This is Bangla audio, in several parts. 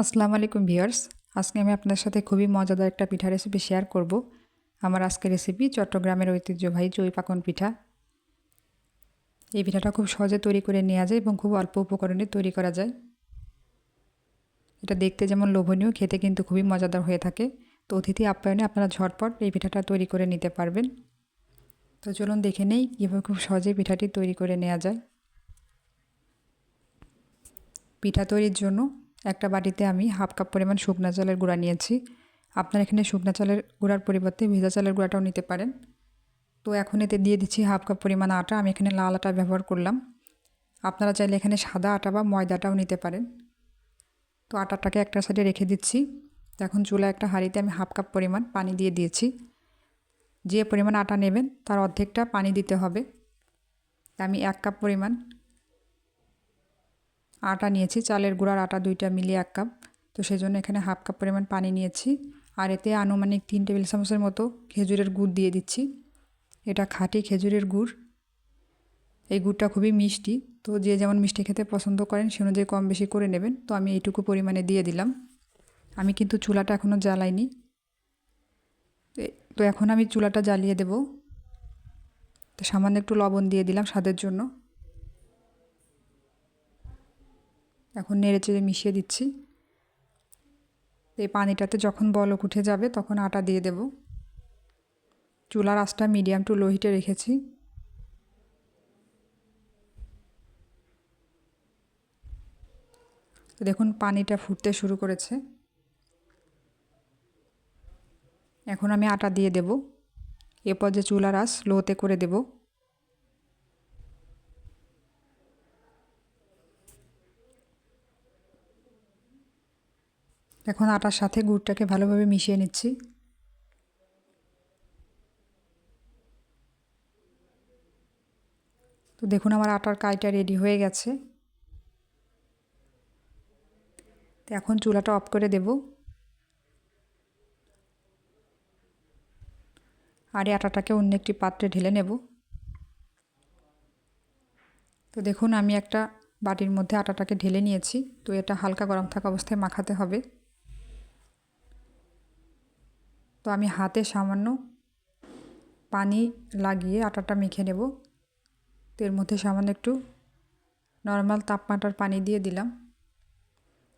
আসসালামু আলাইকুম ভিউয়ার্স। আজকে আমি আপনাদের সাথে খুবই মজাদার একটা পিঠা রেসিপি শেয়ার করব। আমার আজকের রেসিপি চট্টগ্রামের ঐতিহ্যবাহী চই পাকন পিঠা। এই পিঠাটা খুব সহজে তৈরি করে নেওয়া যায় এবং খুব অল্প উপকরণে তৈরি করা যায়। এটা দেখতে যেমন লোভনীয়, খেতে কিন্তু খুবই মজাদার হয়ে থাকে। তো অতিথি আপ্যায়নে আপনারা ঝটপট এই পিঠাটা তৈরি করে নিতে পারবেন। তো চলুন দেখে নেই কীভাবে খুব সহজে পিঠাটি তৈরি করে নেওয়া যায়। পিঠা তৈরির জন্য একটা বাটিতে আমি হাফ কাপ পরিমাণ শুকনা চালের গুঁড়া নিয়েছি। আপনার এখানে শুকনা চালের গুঁড়ার পরিবর্তে ভেজা চালের গুঁড়াটাও নিতে পারেন। তো এখন এতে দিয়ে দিচ্ছি হাফ কাপ পরিমাণ আটা, আমি এখানে লাল আটা ব্যবহার করলাম। আপনারা চাইলে এখানে সাদা আটা বা ময়দাটাও নিতে পারেন। তো আটাটাকে একটা সাইডে রেখে দিচ্ছি। এখন চুলা একটা হাঁড়িতে আমি হাফ কাপ পরিমাণ পানি দিয়ে দিয়েছি। যে পরিমাণ আটা নেবেন, তার অর্ধেকটা পানি দিতে হবে। আমি এক কাপ পরিমাণ আটা নিয়েছি, চালের গুঁড়ার আটা দুইটা মিলিয়ে এক কাপ। তো সেই জন্য এখানে হাফ কাপ পরিমাণ পানি নিয়েছি। আর এতে আনুমানিক তিন টেবিল চামচের মতো খেজুরের গুড় দিয়ে দিচ্ছি। এটা খাঁটি খেজুরের গুড়। এই গুড়টা খুবই মিষ্টি। তো যে যেমন মিষ্টি খেতে পছন্দ করেন, সে অনুযায়ী কম বেশি করে নেবেন। তো আমি এইটুকু পরিমাণে দিয়ে দিলাম। আমি কিন্তু চুলাটা এখনও জ্বালাইনি। তো এখন আমি চুলাটা জ্বালিয়ে দেব। তো সামান্য একটু লবণ দিয়ে দিলাম স্বাদের জন্য। এখন নেড়ে চেড়ে মিশিয়ে দিচ্ছি। এই পানিটাতে যখন বলক উঠে যাবে তখন আটা দিয়ে দেব। চুলার আঁচটা মিডিয়াম টু লো হিটে রেখেছি। তো দেখুন পানিটা ফুটতে শুরু করেছে। এখন আমি আটা দিয়ে দেব। এরপর যে চুলার আঁচ লোতে করে দেবো। এখন আটার সাথে গুড়টাকে ভালোভাবে মিশিয়ে নিচ্ছি। তো দেখুন আমার আটার কাইটা রেডি হয়ে গেছে। তো এখন চুলাটা অফ করে দেব। আর এই আটাটাকে অন্য একটি পাত্রে ঢেলে নেব। তো দেখুন আমি একটা বাটির মধ্যে আটাটাকে ঢেলে নিয়েছি। তো এটা হালকা গরম থাকা অবস্থায় মাখাতে হবে। তো আমি হাতে সামান্য পানি লাগিয়ে আটাটা মেখে নেব। তো এর মধ্যে সামান্য একটু নর্মাল তাপমাত্রার পানি দিয়ে দিলাম।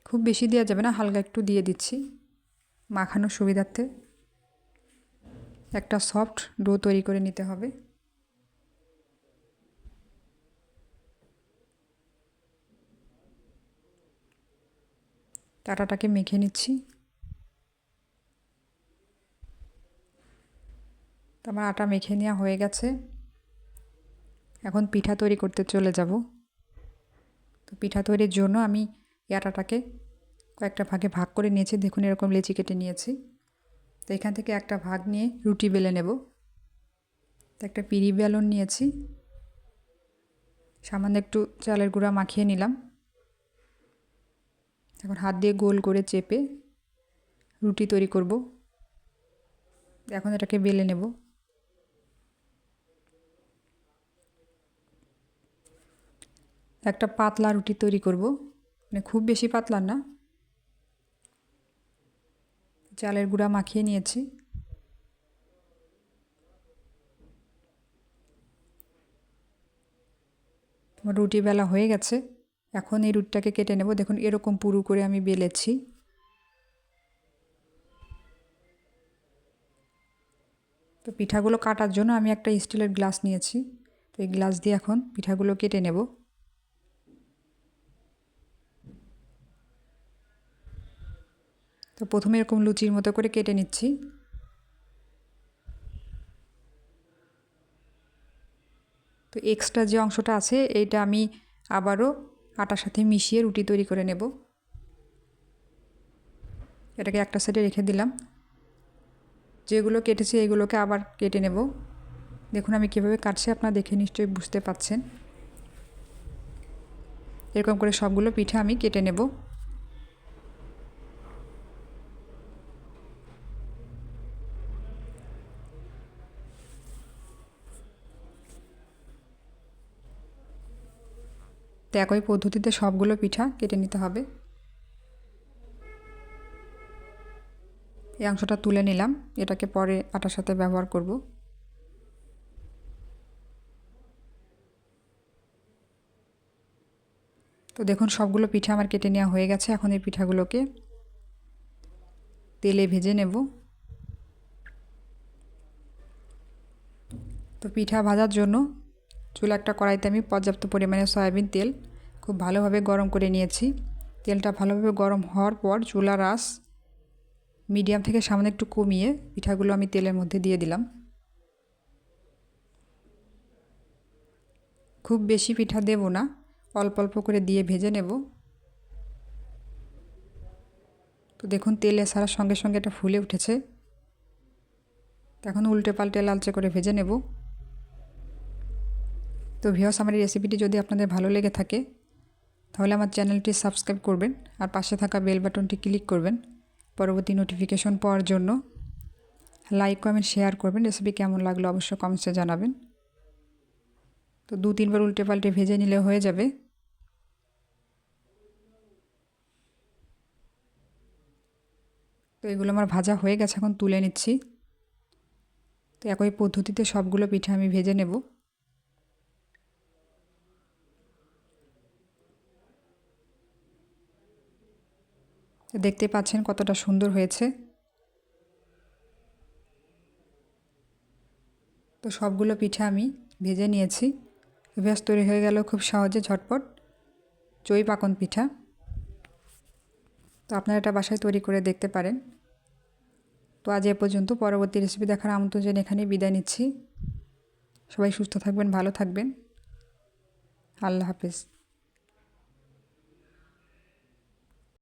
খুব বেশি দেওয়া যাবে না, হালকা একটু দিয়ে দিচ্ছি মাখানোর সুবিধার্থে। একটা সফট ডো তৈরি করে নিতে হবে। আটাটাকে মেখে নিচ্ছি। আমার আটা মেখে নেওয়া হয়ে গেছে। এখন পিঠা তৈরি করতে চলে যাব। তো পিঠা তৈরির জন্য আমি এই আটাটাকে কয়েকটা ভাগে ভাগ করে নিয়েছি। দেখুন, এরকম লেচি কেটে নিয়েছি। তো এখান থেকে একটা ভাগ নিয়ে রুটি বেলে নেব। তো একটা পিড়ি বেলন নিয়েছি। সামান্য একটু চালের গুঁড়া মাখিয়ে নিলাম। এখন হাত দিয়ে গোল করে চেপে রুটি তৈরি করব। এখন এটাকে বেলে নেব। একটা পাতলা রুটি তৈরি করব। মানে খুব বেশি পাতলা না। চালের গুঁড়া মাখিয়ে নিয়েছি। তোমার রুটি বেলা হয়ে গেছে। এখন এই রুটটাকে কেটে নেব। দেখুন, এরকম পুরু করে আমি বেলেছি। তো পিঠাগুলো কাটার জন্য আমি একটা স্টিলের গ্লাস নিয়েছি। তো এই গ্লাস দিয়ে এখন পিঠাগুলো কেটে নেব। তো প্রথমে এরকম লুচির মতো করে কেটে নিচ্ছি। তো এক্সট্রা যে অংশটা আছে, এইটা আমি আবারও আটার সাথে মিশিয়ে রুটি তৈরি করে নেব। এটাকে একটা সাইডে রেখে দিলাম। যেগুলো কেটেছি এগুলোকে আবার কেটে নেব। দেখুন আমি কীভাবে কাটছি, আপনারা দেখে নিশ্চয়ই বুঝতে পাচ্ছেন। এরকম করে সবগুলো পিঠা আমি কেটে নেব। তো একই পদ্ধতিতে সবগুলো পিঠা কেটে নিতে হবে। এই অংশটা তুলে নিলাম, এটাকে পরে আটার সাথে ব্যবহার করব। তো দেখুন, সবগুলো পিঠা আমার কেটে নেওয়া হয়ে গেছে। এখন এই পিঠাগুলোকে তেলে ভেজে নেব। তো পিঠা ভাজার জন্য চুলা একটা কড়াইতে আমি পর্যাপ্ত পরিমাণে সয়াবিন তেল খুব ভালোভাবে গরম করে নিয়েছি। তেলটা ভালোভাবে গরম হওয়ার পর চুলা রাস মিডিয়াম থেকে সামনে একটু কমিয়ে পিঠাগুলো আমি তেলের মধ্যে দিয়ে দিলাম। খুব বেশি পিঠা দেব না, অল্প অল্প করে দিয়ে ভেজে নেব। তো দেখুন তেলে সারার সঙ্গে সঙ্গে এটা ফুলে উঠেছে। এখন উল্টে পাল্টে লালচে করে ভেজে নেব। তো ভিওস আমার এই রেসিপিটি যদি আপনাদের ভালো লেগে থাকে, তাহলে আমার চ্যানেলটি সাবস্ক্রাইব করবেন আর পাশে থাকা বেল বাটনটি ক্লিক করবেন। পরবর্তী নোটিফিকেশন পাওয়ার জন্য লাইক কমেন্ট শেয়ার করবেন। রেসিপি কেমন লাগল অবশ্যই কমেন্টসে জানাবেন। তো দু, তিনবার উল্টে পাল্টে ভেজে নিলে হয়ে যাবে। তো এগুলো আমার ভাজা হয়ে গেছে, এখন তুলে নিচ্ছি। তো একই পদ্ধতিতে সবগুলো পিঠে আমি ভেজে নেব। দেখতে পাচ্ছেন কতটা সুন্দর হয়েছে। তো সবগুলো পিঠা আমি ভেজে নিয়েছি। ব্যাস, তৈরি হয়ে গেল খুব সহজে, ঝটপট চই পাকন পিঠা। তো আপনারা এটা বাসায় তৈরি করে দেখতে পারেন। তো আজ এ পর্যন্ত পরবর্তী রেসিপি দেখার আমন্ত্রণ এখানেই বিদায় নিচ্ছি। সবাই সুস্থ থাকবেন, ভালো থাকবেন। আল্লাহ হাফেজ।